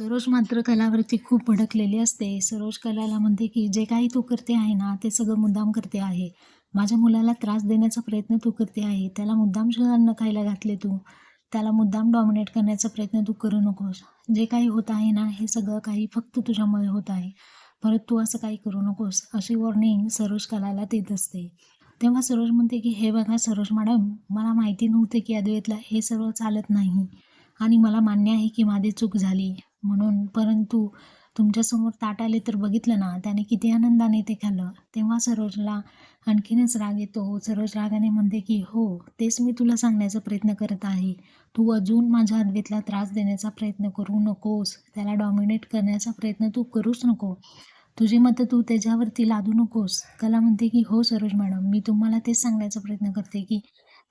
सरोज मात्र कलावरती खूप भडकलेली असते. सरोज कलाला म्हणते की जे काही तू करते आहे ना ते सगळं मुद्दाम करते आहे. माझ्या मुलाला त्रास देण्याचा प्रयत्न तू करते आहे. त्याला मुद्दाम सुद्धा अन्न खायला घातले तू. त्याला मुद्दाम डॉमिनेट करण्याचा प्रयत्न तू करू नकोस. जे काही होत आहे ना हे सगळं काही फक्त तुझ्यामुळे होत आहे. परत तू असं काही करू नकोस अशी वॉर्निंग सरोज कलाला देत असते. तेव्हा सरोज म्हणते की हे बघा सरोज मॅडम मला माहिती नव्हते की अद्वैतला हे सर्व चालत नाही. आणि मला मान्य आहे की माझी चूक झाली. म्हणून परंतु तुमच्यासमोर ताट आले तर बघितलं ना त्याने किती आनंदाने ते खाल्लं. तेव्हा सरोजला आणखीनच राग येतो. सरोज रागाने म्हणते की हो तेच मी तुला सांगण्याचा प्रयत्न करत आहे. तू अजून माझ्या अद्वैतला त्रास देण्याचा प्रयत्न करू नकोस. त्याला डॉमिनेट करण्याचा प्रयत्न तू करूच नको. तुझी मतं तू त्याच्यावरती लादू नकोस. कला म्हणते की हो सरोज मॅडम मी तुम्हाला तेच सांगण्याचा प्रयत्न करते की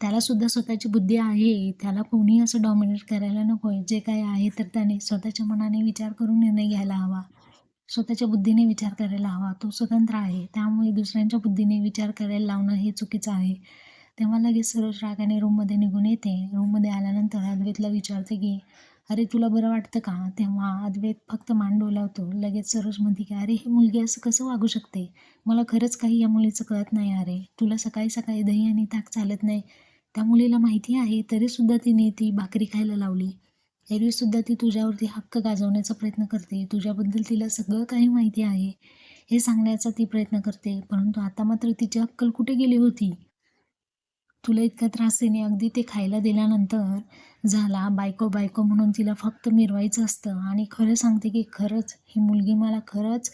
त्यालासुद्धा स्वतःची बुद्धी आहे. त्याला कोणी असं डॉमिनेट करायला नको. आहे जे काय आहे तर त्याने स्वतःच्या मनाने विचार करून निर्णय घ्यायला हवा. स्वतःच्या बुद्धीने विचार करायला हवा. तो स्वतंत्र आहे. त्यामुळे दुसऱ्यांच्या बुद्धीने विचार करायला लावणं हे चुकीचं आहे. तेव्हा लगेच सरोज रागाने रूममध्ये निघून येते. रूममध्ये आल्यानंतर अद्वैतला विचारते की अरे तुला बरं वाटतं का? तेव्हा अद्वैत फक्त मान डोलावतो. लगेच सरोज म्हणते की अरे ही मुलगी असं कसं वागू शकते? मला खरंच काही या मुलीचं कळत नाही अरे. तुला सकाळी सकाळी दही आणि ताक चालत नाही. त्या मुलीला माहिती आहे तरीसुद्धा तिने ती भाकरी खायला लावली. एरवीसुद्धा ती तुझ्यावरती हक्क गाजवण्याचा प्रयत्न करते. तुझ्याबद्दल तिला सगळं काही माहिती आहे हे सांगण्याचा ती प्रयत्न करते. परंतु आता मात्र तिची अक्कल कुठे गेली होती? तुला इतका त्रास देणे अगदी ते खायला दिल्यानंतर झाला. बायको बायको म्हणून तिला फक्त मिरवायचं असतं आणि खरं सांगते की खरंच ही मुलगी मला खरंच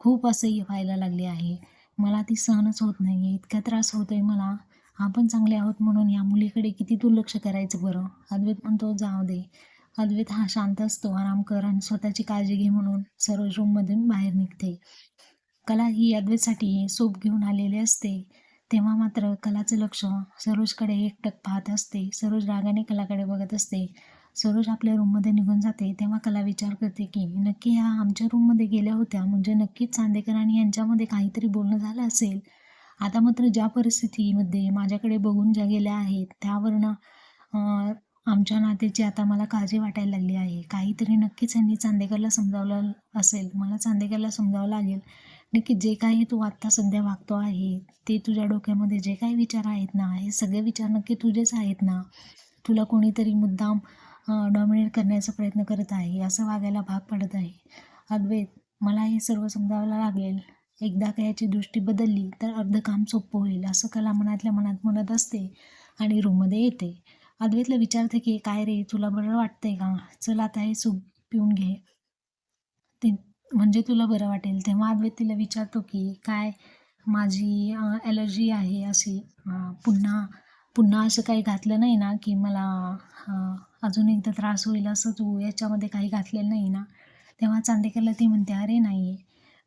खूप असह्य व्हायला लागली आहे. मला ती सहनच होत नाही आहे इतका त्रास होतो आहे मला. आपण चांगले आहोत म्हणून या मुलीकडे किती दुर्लक्ष करायचं बरं? अद्वैत म्हणतो जाऊ दे. अद्वैत हा शांत असतो आराम कर आणि स्वतःची काळजी घे म्हणून सरोज रूममधून बाहेर निघते. कला ही अद्वैतसाठी सोप घेऊन आलेली असते. तेव्हा मात्र कलाचं लक्ष सरोजकडे एकटक पाहत असते. सरोज रागाने कलाकडे बघत असते. सरोज आपल्या रूममध्ये निघून जाते. तेव्हा कला विचार करते की नक्की ह्या आमच्या रूममध्ये गेल्या होत्या? म्हणजे नक्कीच चांदेकर आणि यांच्यामध्ये काहीतरी बोलणं झालं असेल? आता मात्र ज्या परिस्थितीमध्ये माझ्याकडे बघून ज्या गेल्या आहेत त्यावरनं आमच्या नात्याची आता मला काळजी वाटायला लागली आहे. काहीतरी नक्कीच यांनी चांदेकरला समजावलं असेल. मला चांदेकरला समजावं लागेल. नक्की जे काही तू आत्ता सध्या वागतो आहे ते तुझ्या डोक्यामध्ये जे काही विचार आहेत ना हे सगळे विचार नक्की तुझेच आहेत ना? तुला कोणीतरी मुद्दाम डॉमिनेट करण्याचा प्रयत्न करत आहे असं वागायला भाग पडत आहे. अद्वैत मला हे सर्व समजावं लागेल. एकदा का याची दृष्टी बदलली तर अर्ध काम सोपं होईल असं कला मनातल्या मनात म्हणत असते आणि रूममध्ये येते. अद्वैतला विचारते की काय रे तुला बरं वाटतंय का? चल आता हे सूप पिऊन घे. ते म्हणजे तुला बरं वाटेल. तेव्हा अद्वैत तिला विचारतो की काय माझी ॲलर्जी आहे अशी? पुन्हा पुन्हा असं काही घातलं नाही ना की मला अजून एकदा त्रास होईल असं तू याच्यामध्ये काही घातलेलं नाही ना? तेव्हा चांदेकरला ती म्हणते अरे नाही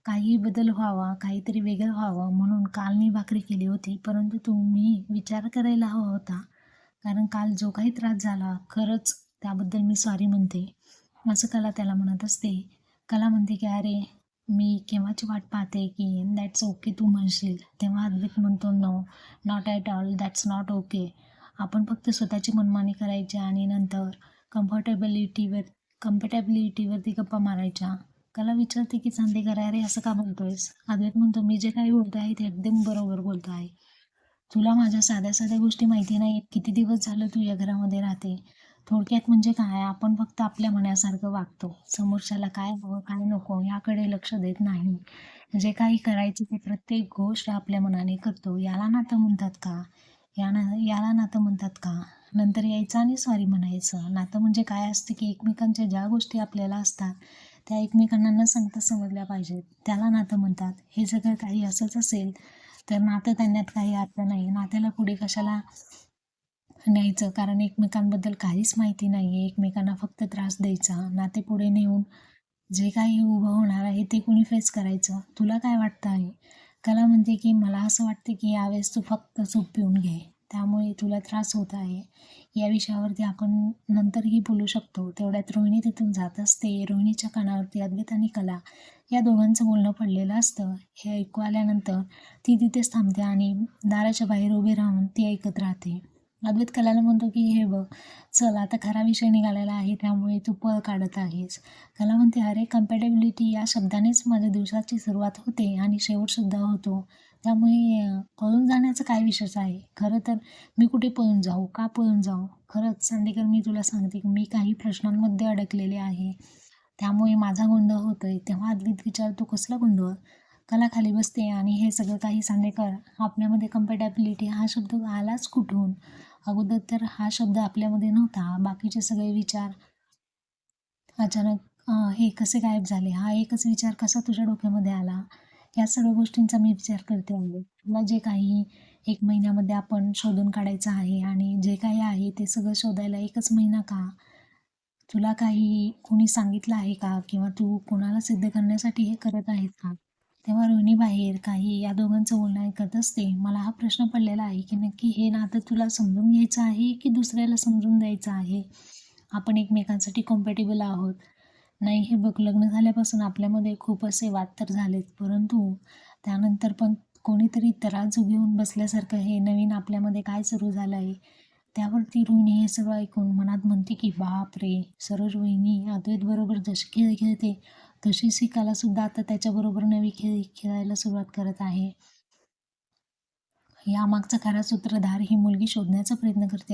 काही बदल व्हावा काहीतरी वेगळं व्हावं म्हणून काल मी भाकरी केली होती. परंतु तुम्ही विचार करायला हवा होता. कारण काल जो काही त्रास झाला खरंच त्याबद्दल मी सॉरी म्हणते. असं कला त्याला म्हणत असते. कला म्हणते की अरे मी केव्हाची वाट पाहते की दॅट्स ओके तू म्हणशील. तेव्हा अद्वैत म्हणतो no not at all that's not okay आपण फक्त स्वतःची मनमानी करायची आणि नंतर कम्फर्टेबिलिटीवर कम्फर्टेबिलिटीवरती गप्पा मारायच्या. कला विचारते की चांदेकर अरे असं का म्हणतोयस? अद्वैत म्हणतो मी जे काही बोलतो आहे ते एकदम बरोबर बोलतो आहे. तुला माझ्या साध्या साध्या गोष्टी माहिती नाही किती दिवस झालं तू या घरामध्ये राहते? थोडक्यात म्हणजे काय? आपण फक्त आपल्या मनासारखं वागतो. समोरच्याला काय हवं काय नको याकडे लक्ष देत नाही. जे काही करायचं ते प्रत्येक गोष्ट आपल्या मनाने करतो. याला नातं म्हणतात का? याना याला नातं म्हणतात का? नंतर यायचं आणि सॉरी म्हणायचं. नातं म्हणजे काय असतं की एकमेकांच्या ज्या गोष्टी आपल्याला असतात त्या एकमेकांना न सांगता समजल्या पाहिजेत. त्याला नातं म्हणतात. हे सगळं काही असंच असेल तर नातं त्यांच्यात काही अर्थ नाही. नात्याला पुढे कशाला न्यायचं? कारण एकमेकांबद्दल काहीच माहिती नाही आहे एकमेकांना फक्त त्रास द्यायचा. नाते पुढे नेऊन जे काही उभं होणार आहे ते कोणी फेस करायचं? तुला काय वाटतं आहे कला म्हणते की मला असं वाटतं की यावेळेस तू फक्त सूप पिऊन घे. त्यामुळे तुला त्रास होत आहे. या विषयावरती आपण नंतरही बोलू शकतो. तेवढ्यात रोहिणी तिथून जात असते. रोहिणीच्या कानावरती अद्वैत आणि कला या दोघांचं बोलणं पडलेलं असतं. हे ऐकू आल्यानंतर ती तिथेच थांबते आणि दाराच्या बाहेर उभी राहून ती ऐकत राहते. अद्वैत कलाला म्हणतो की हे बघ चल आता खरा विषय निघालेला आहे. त्यामुळे तू पळ काढत आहेस. कला म्हणते अरे कम्पॅटेबिलिटी या शब्दानेच माझ्या दिवसाची सुरुवात होते आणि शेवटसुद्धा होतो. त्यामुळे पळून जाण्याचं काय विषयच आहे? खरं तर मी कुठे पळून जाऊ? का पळून जाऊ? खरंच सांदेकर मी तुला सांगते की मी काही प्रश्नांमध्ये अडकलेले आहे. त्यामुळे माझा गोंधळ होतोय. तेव्हा अद्वैत विचारतो कसला गोंधळ? कला खाली बसते आणि हे सगळं काही सांदेकर आपल्यामध्ये कम्पॅटॅबिलिटी हा शब्द आलाच कुठून? अगोदर तर हा शब्द आपल्यामध्ये नव्हता. बाकीचे सगळे विचार अचानक हे कसे गायब झाले? हा एकच विचार कसा तुझ्या डोक्यामध्ये आला? या सगळ्या गोष्टींचा मी विचार करते आहे. तुला जे काही एक महिन्यामध्ये आपण शोधून काढायचं आहे आणि जे काही आहे ते सगळं शोधायला एकच महिना का? तुला काही कोणी सांगितलं आहे का? किंवा तू कोणाला सिद्ध करण्यासाठी हे करत आहेस का? तेव्हा रोहिणी बाहेर काही या दोघांचं बोलणं ऐकत असते. मला हा प्रश्न पडलेला आहे की नक्की हे नातं तुला समजून घ्यायचं आहे की दुसऱ्याला समजून द्यायचं आहे? आपण एकमेकांसाठी कॉम्पॅटेबल आहोत. नाही हे बघ लग्न झाल्यापासून आपल्यामध्ये खूप असे वाद तर झालेत. परंतु त्यानंतर पण कोणीतरी तराजू घेऊन बसल्यासारखं हे नवीन आपल्यामध्ये काय सुरू झालं आहे त्यावरती रोहिणी हे सगळं ऐकून मनात म्हणते की बाप रे सरोज रोहिणी अद्वैतबरोबर जशी खेळ खेळते तशीच सिकालासुद्धा आता त्याच्याबरोबर नवी खेळ खेळायला सुरुवात करत आहे. यामागचा खरा सूत्रधार ही मुलगी शोधण्याचा प्रयत्न करते.